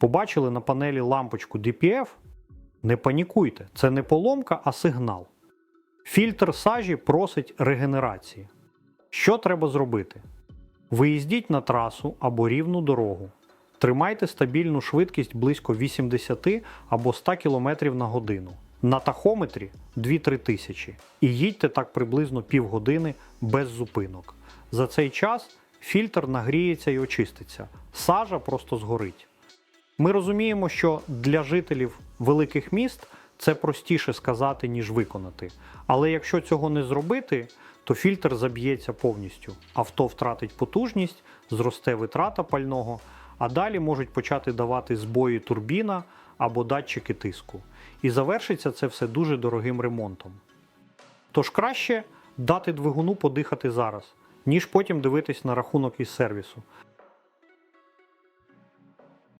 Побачили на панелі лампочку DPF? Не панікуйте, це не поломка, а сигнал. Фільтр сажі просить регенерації. Що треба зробити? Виїздіть на трасу або рівну дорогу. Тримайте стабільну швидкість близько 80 або 100 км на годину. На тахометрі 2-3 тисячі. І їдьте так приблизно півгодини без зупинок. За цей час фільтр нагріється і очиститься. Сажа просто згорить. Ми розуміємо, що для жителів великих міст це простіше сказати, ніж виконати. Але якщо цього не зробити, то фільтр заб'ється повністю. Авто втратить потужність, зросте витрата пального, а далі можуть почати давати збої турбіна або датчики тиску. І завершиться це все дуже дорогим ремонтом. Тож краще дати двигуну подихати зараз, ніж потім дивитись на рахунок із сервісу.